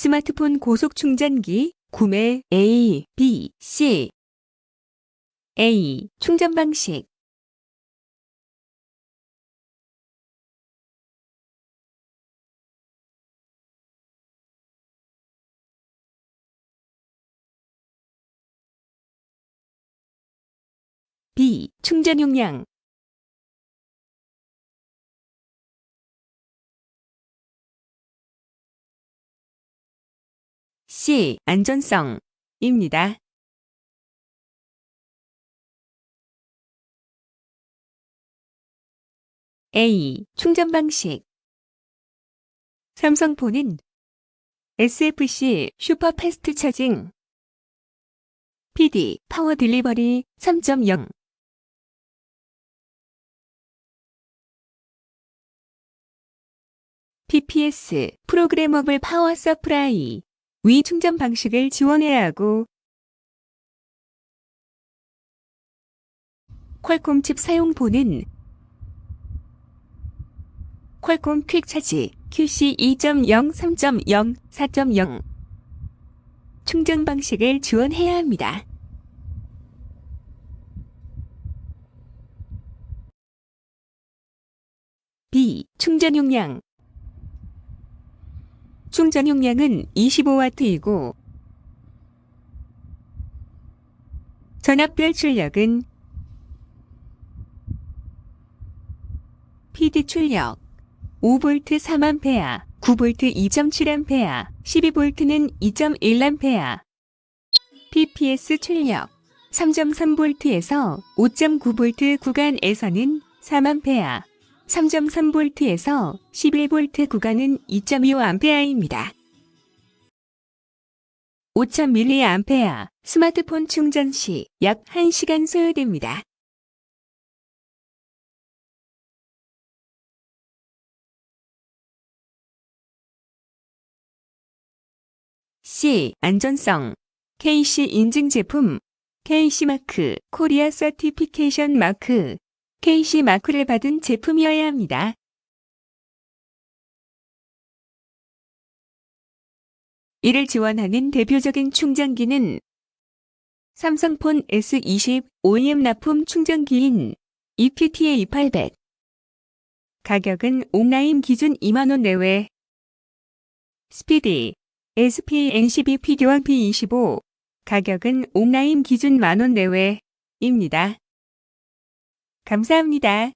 스마트폰 고속 충전기 구매 A, B, C A. 충전 방식 B. 충전 용량 C. 안전성입니다. A. 충전 방식 삼성폰은 SFC 슈퍼 패스트 차징 PD 파워 딜리버리 3.0 PPS 프로그래머블 파워 서프라이 위 충전 방식을 지원해야 하고 퀄콤 칩 사용본은 퀄콤 퀵 차지 QC 2.0, 3.0, 4.0 충전 방식을 지원해야 합니다. 충전 용량 충전 용량은 25W이고 전압별 출력은 PD 출력 5V 3A, 9V 2.7A, 12V는 2.1A, PPS 출력 3.3V에서 5.9V 구간에서는 3A, 3.3V에서 11V 구간은 2.25A입니다. 5000mAh 스마트폰 충전 시 약 1시간 소요됩니다. C. 안전성 KC 인증 제품 KC 마크 코리아 서티피케이션 마크 KC 마크를 받은 제품이어야 합니다. 이를 지원하는 대표적인 충전기는 삼성폰 S20 OEM 납품 충전기인 E EQTA 800 가격은 온라인 기준 2만원 내외 스피디 SP NCB P1 P25 가격은 온라인 기준 만원 내외입니다. 감사합니다.